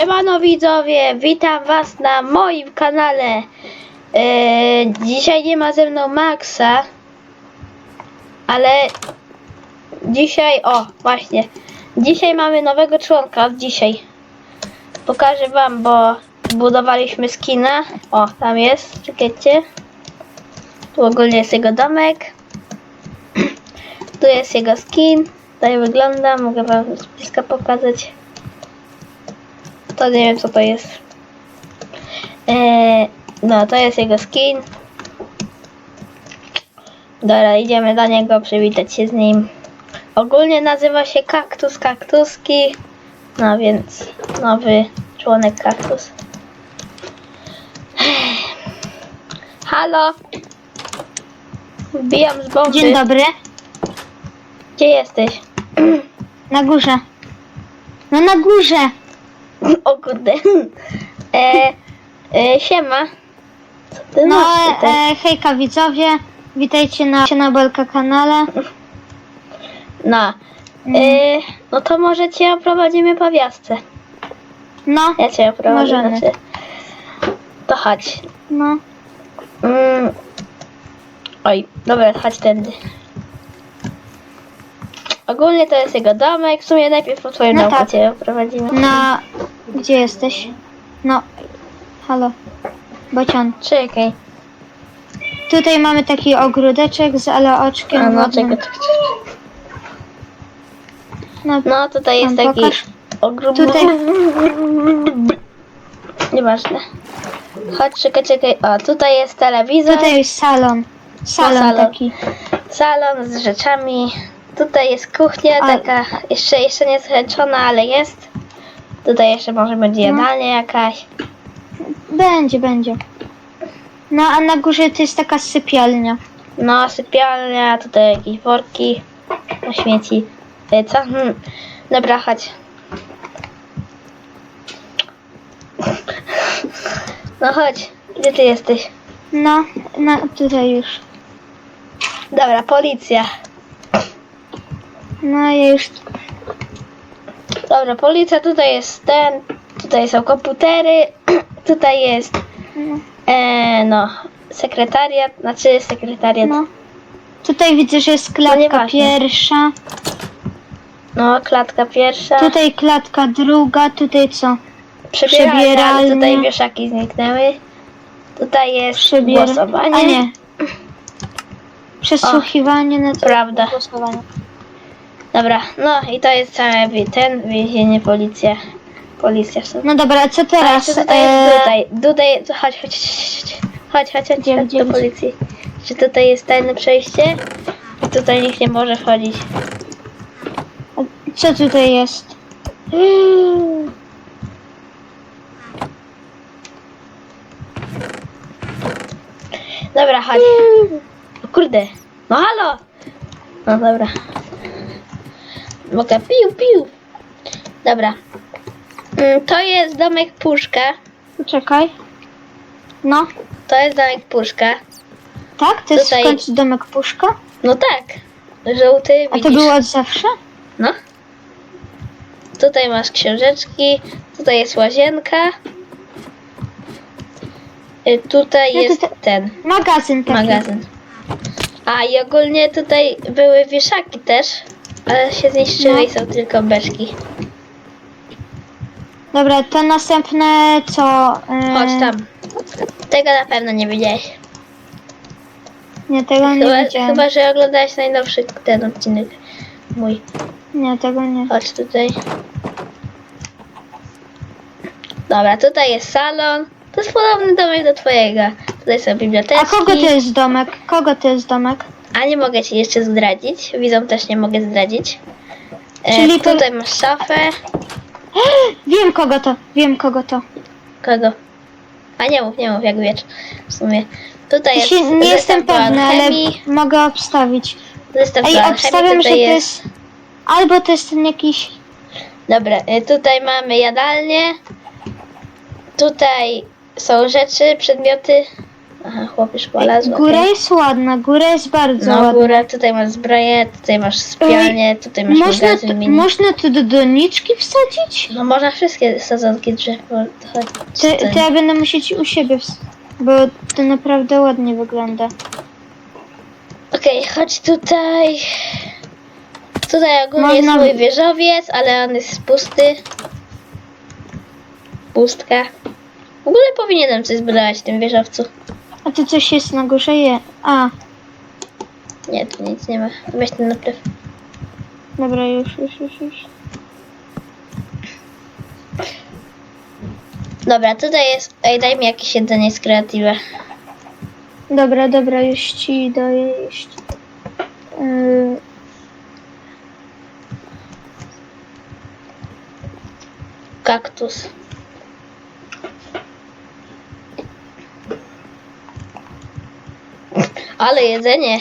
Siemano widzowie, witam was na moim kanale. Eee, dzisiaj nie ma ze mną Maxa, ale dzisiaj, o właśnie, dzisiaj mamy nowego członka dzisiaj. Pokażę wam, bo budowaliśmy skina. O, tam jest, czekajcie. Tu ogólnie jest jego domek. Tu jest jego skin. Tak wygląda, mogę wam z bliska pokazać. To nie wiem co to jest. Eee, no to jest jego skin. Dobra, idziemy do niego, przywitać się z nim. Ogólnie nazywa się Kaktus Kaktuski. No więc nowy członek Kaktus. Halo? Wbijam z bomby. Dzień dobry. Gdzie jesteś? Na górze. No na górze. O kurde. E, e, siema. Co ty No masz tutaj? e, hejka widzowie. Witajcie na, na Belka kanale. No. Mm. E, no to może cię oprowadzimy po wiosce. No, Ja cię oprowadzę. Możemy. Znaczy. To chodź. no. Mm. Oj, dobra, chodź tędy. Ogólnie to jest jego domek. W sumie najpierw po twoim No domku tak. cię oprowadzimy. Na... Gdzie jesteś? No. Halo. Bocian. Czekaj. Tutaj mamy taki ogródeczek z aleoczkiem. A, no czekaj, czekaj. No, No tutaj jest taki pokaż. ogród. Tutaj- Nieważne. Chodź, czekaj, czekaj. O, tutaj jest telewizor. tutaj jest salon. Salon, salon. taki. Salon z rzeczami. Tutaj jest kuchnia, taka jeszcze, jeszcze nie skończona, ale jest. Tutaj jeszcze może będzie No. jadalnia jakaś. Będzie, będzie. No a na górze to jest taka sypialnia. No, sypialnia, tutaj jakieś worki na śmieci. E, Co? Hmm. Dobra, chodź. No chodź, gdzie ty jesteś? No, no tutaj już. Dobra, policja. No ja już Dobra, policja, tutaj jest ten, tutaj są komputery, tutaj jest, no, e, no, sekretariat, znaczy sekretariat, no, No. Tutaj widzę, że jest klatka nieważne. pierwsza, No, klatka pierwsza, tutaj klatka druga, tutaj co? przebieralnia, ale tutaj wieszaki zniknęły, tutaj jest Przebier... głosowanie, A nie. Przesłuchiwanie na prawda, Głosowanie. Dobra, no i to jest całe wi- ten, więzienie, policja, policja w sumie. No dobra, a co A teraz? tutaj E, jest tutaj, tutaj, chodź, chodź, chodź, chodź, chodź, chodź, chodź do policji. Czy tutaj jest tajne przejście? I tutaj nikt nie może wchodzić. co tutaj jest? Dobra, chodź. O kurde. No halo. No dobra. Mogę piu, piu. Dobra. Mm, To jest domek Puszka. Czekaj. No, To jest domek Puszka. tak? To jest Tutaj- w końcu domek Puszka? No tak. Żółty, A to widzisz? było od zawsze? No. Tutaj masz książeczki. Tutaj jest łazienka. Y, Tutaj No to jest te- ten. Magazyn taki. magazyn. A i ogólnie tutaj były wieszaki też, ale się zniszczyły No. i są tylko beczki. Dobra, to następne co? E, Chodź tam. Tego na pewno nie widziałeś. Nie, tego nie Chyba, widziałem. chyba że oglądałeś najnowszy ten odcinek mój. Nie, tego nie. Chodź tutaj. Dobra, tutaj jest salon. To jest podobny domek do twojego. Tutaj są biblioteczki. A kogo to jest domek? Kogo to jest domek? A nie mogę ci jeszcze zdradzić. Widzom też nie mogę zdradzić. E, Czyli to- tutaj masz szafę. Wiem kogo to, wiem kogo to. Kogo? A nie mów, nie mów, jak wiesz. W sumie. Tutaj jest nie zestaw jestem do pewny, ale alchemii. mogę obstawić. Zestaw Ej, alchemii. obstawiam, że to tutaj jest... Albo to jest ten jakiś... Dobra, y, tutaj mamy jadalnię. Tutaj są rzeczy, przedmioty. Aha, chłop już polazł. Góra okej. jest ładna, góra jest bardzo No ładna. górę, tutaj masz zbroję, tutaj masz sypialnię, tutaj masz Można, magazyn tu, mini. można tu do doniczki wsadzić? No można wszystkie sadzonki drzew. to- To, ja będę musieć u siebie, ws- bo to naprawdę ładnie wygląda. Okej, chodź tutaj. Tutaj ogólnie Można- jest mój wieżowiec, ale on jest pusty. Pustka. W ogóle powinienem coś zbudować w tym wieżowcu. A tu coś jest na górze? Je. A, Nie, tu nic nie ma. Weź ten naplew. dobra, już, już, już, już. Dobra, tutaj jest. Ej, daj mi jakieś jedzenie z kreatywa. Dobra, dobra, już ci daję jeść. Yy, Kaktus. Ale jedzenie.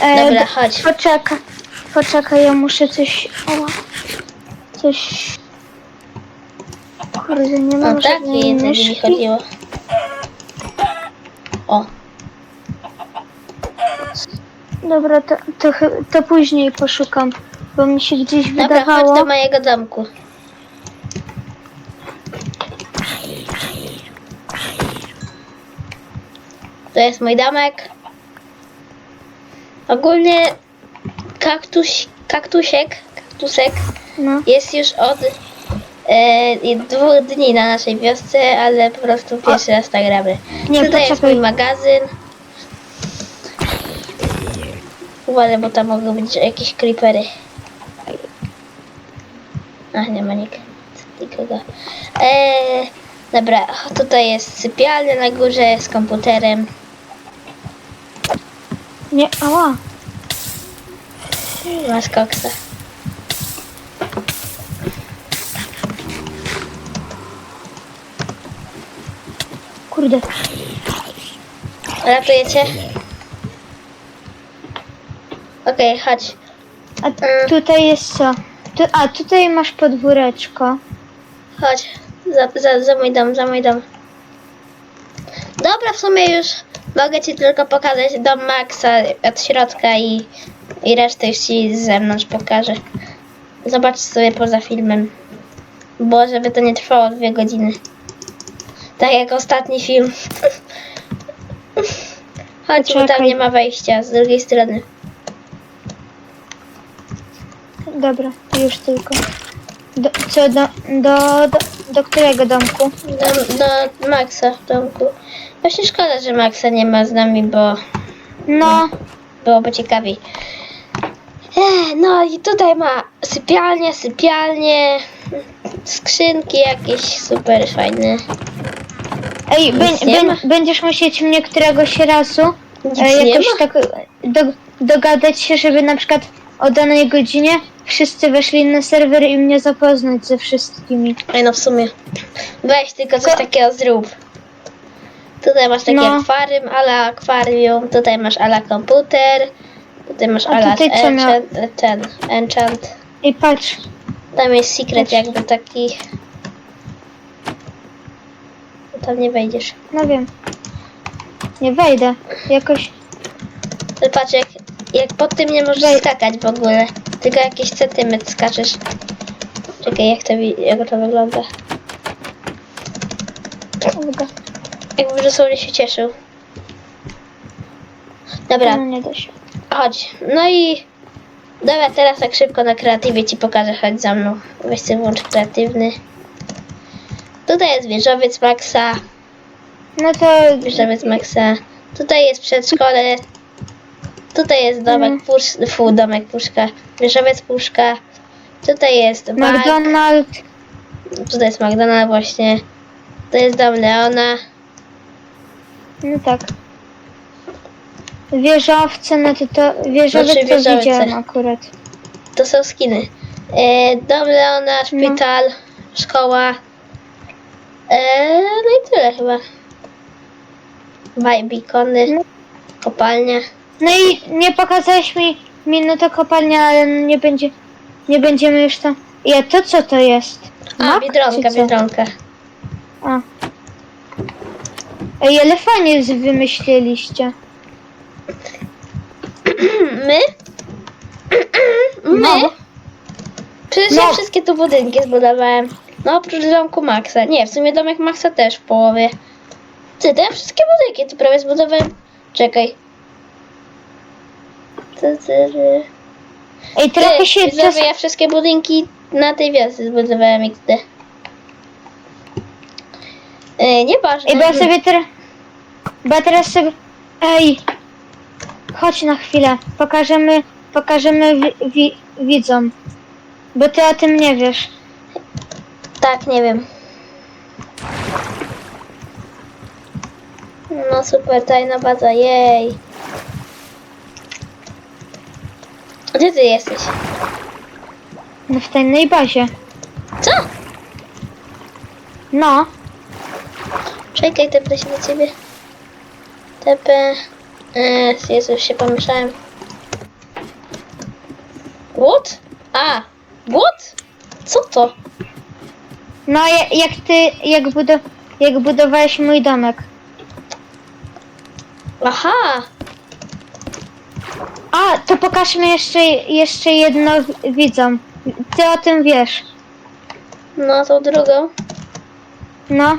e, Dobra, chodź. Poczekaj, poczekaj, ja muszę coś... Ała, coś... Kurde, nie mam No takie żadnej jedzenie mi myszki. chodziło. O, Dobra, to, to, chy- to później poszukam, bo mi się gdzieś dobra, wydawało... chodź do mojego domku. Jest mój domek. Ogólnie kaktus, kaktusiek, kaktusek No, jest już od e, dwóch dni na naszej wiosce, ale po prostu pierwszy raz tak gramy. Nie, Tutaj jest mój magazyn. Uważaj, bo tam mogą być jakieś creepery. Ach, nie ma nikt. nikogo. Eee, dobra, tutaj jest sypialnia na górze z komputerem. Nie, ała. Masz koksa. Kurde, Ratuję cię? Okej, chodź. a tutaj jest co? Tu, a, tutaj masz podwóreczko. Chodź, za, za, za mój dom, za mój dom. Dobra, w sumie już mogę Ci tylko pokazać dom Maxa od środka i, i resztę już Ci z zewnątrz pokażę. Zobacz sobie poza filmem. Bo żeby to nie trwało dwie godziny. Tak jak ostatni film. Chodź, bo tam nie ma wejścia z drugiej strony. Dobra, już tylko. Do, co, do, do, do, do którego domku? Do, do Maxa w domku. Właśnie szkoda, że Maxa nie ma z nami, bo No, byłoby ciekawiej. Ech, no i tutaj ma sypialnię, sypialnię, skrzynki jakieś super fajne. ej, bę, Nic nie bę, ma? będziesz musieć mnie któregoś razu Nic e, nie jakoś ma? tak do, dogadać się, żeby na przykład o danej godzinie wszyscy weszli na serwer i mnie zapoznać ze wszystkimi. Ej, no w sumie. Weź tylko coś Co? takiego zrób. Tutaj masz takie No. akwarium, ala akwarium, tutaj masz ala komputer, tutaj masz A ala tutaj co enchant, ten, enchant. I patrz, Tam jest secret Patrz. jakby taki. Tam nie wejdziesz. no wiem. Nie wejdę. Jakoś. Patrz, jak, jak pod tym nie możesz Wej- skakać w ogóle. Tylko jakiś centymetr skaczesz. Czekaj, jak to, jak to wygląda. Jakby dosłownie się cieszył. Dobra, No nie da się. chodź. No i... Dobra, teraz tak szybko na kreatywie ci pokażę, chodź za mną. Weź sobie włącz kreatywny. Tutaj jest wieżowiec Maxa. No to. Wieżowiec Maxa. Tutaj jest przedszkole. Tutaj jest domek Mhm. pusz... Fu, domek puszka. Wieżowiec puszka. Tutaj jest bank. McDonald's. Tutaj jest McDonald's właśnie. To jest dom Leona. No tak. Wieżowce, no to to wieżowiec Znaczy to wieżowce. widziałem akurat. To są skiny. E, dom Leona, szpital, szkoła. E, no i tyle chyba. Baj, bikony, No. kopalnia. No i nie pokazałeś mi, mi no to kopalnia, ale nie będzie, nie będziemy już tam. Ja to co to jest? A, Mak, biedronka, co? biedronka. A, Ej, ale fajnie z- wymyśliliście. My? My? No. Przecież No. ja wszystkie tu budynki zbudowałem. No oprócz domku Maxa. Nie, w sumie domek Maxa też w połowie. Ty, to ja wszystkie budynki tu prawie zbudowałem. Czekaj. Ty, ty, ty. Ej, trochę Ty, się... widzowie, ja wszystkie budynki na tej wiosce zbudowałem XD. Yy, nieważne. Ej, bo ja sobie teraz... Bo ja teraz sobie... Ej! Chodź na chwilę. Pokażemy... Pokażemy wi, wi, widzom. Bo ty o tym nie wiesz. Tak, nie wiem. No super, tajna baza, jej. Gdzie ty jesteś? No w tajnej bazie. Co? No. Czekaj, tepnę się do ciebie. Tepę. Eee, Jezu, się pomieszałem. What? A, what? Co to? No ja- jak ty... Jak, budo, jak budowałeś mój domek. Aha, A, to pokażmy jeszcze, jeszcze jedno wi- widzom. Ty o tym wiesz. no tą drugą. No.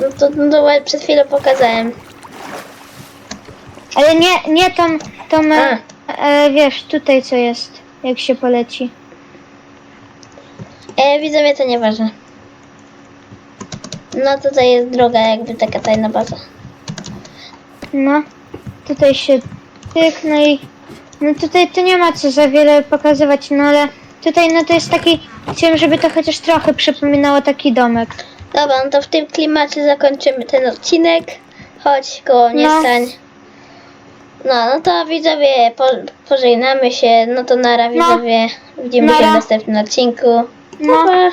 No to, no to przed chwilą pokazałem. Ale nie, nie tą, tą e, e, wiesz, tutaj co jest, jak się poleci. E, widzowie, to nieważne. No tutaj jest droga, jakby taka tajna baza. No, tutaj się tyk, no i no tutaj to nie ma co za wiele pokazywać, no ale tutaj no to jest taki, chciałem, żeby to chociaż trochę przypominało taki domek. Dobra, no to w tym klimacie zakończymy ten odcinek. Chodź, koło nie No. stań. No, no to widzowie, po, pożegnamy się. No to nara No. widzowie. Widzimy się Nara. w następnym odcinku. No. Pa.